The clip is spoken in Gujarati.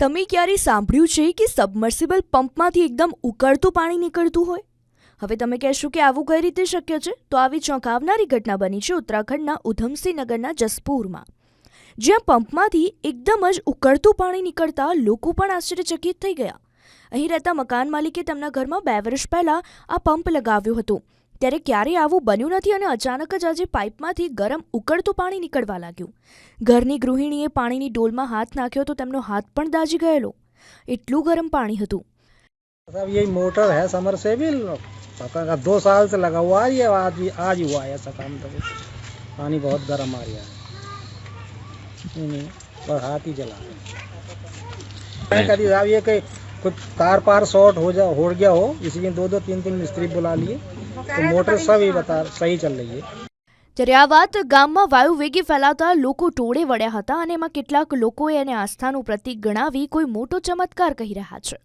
તમે ક્યારે સાંભળ્યું છે કે સબમર્સિબલ પંપમાંથી એકદમ ઉકળતું પાણી નીકળતું હોય? હવે તમે કહેશો કે આવું કઈ રીતે શક્ય છે? તો આવી ચોંકાવનારી ઘટના બની છે ઉત્તરાખંડના ઉધમસિંહ નગરના જસપુરમાં. જ્યાં પંપમાંથી એકદમ જ ઉકળતું પાણી નીકળતા લોકો પણ આશ્ચર્યચકિત થઈ ગયા. અહીં રહેતા મકાન માલિકે તેમના ઘરમાં બે વર્ષ પહેલાં આ પંપ લગાવ્યો હતો. ત્યારે ક્યારેય આવું બન્યું નથી અને અચાનક જ આજે પાઇપમાંથી ગરમ ઉકળતું પાણી નીકળવા લાગ્યું ઘરની ગૃહિણીએ પાણીની ડોલમાં હાથ નાખ્યો તો તેમનો હાથ પણ દાઝી ગયેલો એટલું ગરમ પાણી હતું साहब यही मोटर है समरसेबिल पता का दो साल से लगा हुआ है ये आज ही आज ही हुआ है ऐसा काम तो पानी बहुत गर्म आ रहा है नहीं नहीं पर हाथ ही जला मैं कभी साहब ये कि कुछ तार पार शॉर्ट हो जा हो गया हो इसलिए दो दो तीन तीन मिस्त्री बुला लिए तो मोटर सब ही बता सही चल रही है ત્યારે આ વાત ગામમાં વાયુ વેગે ફેલાતા લોકો ટોળે વળ્યા હતા અને એમાં કેટલાક લોકોએ એને આસ્થાનું પ્રતીક ગણાવી કોઈ મોટો ચમત્કાર કહી રહ્યા છે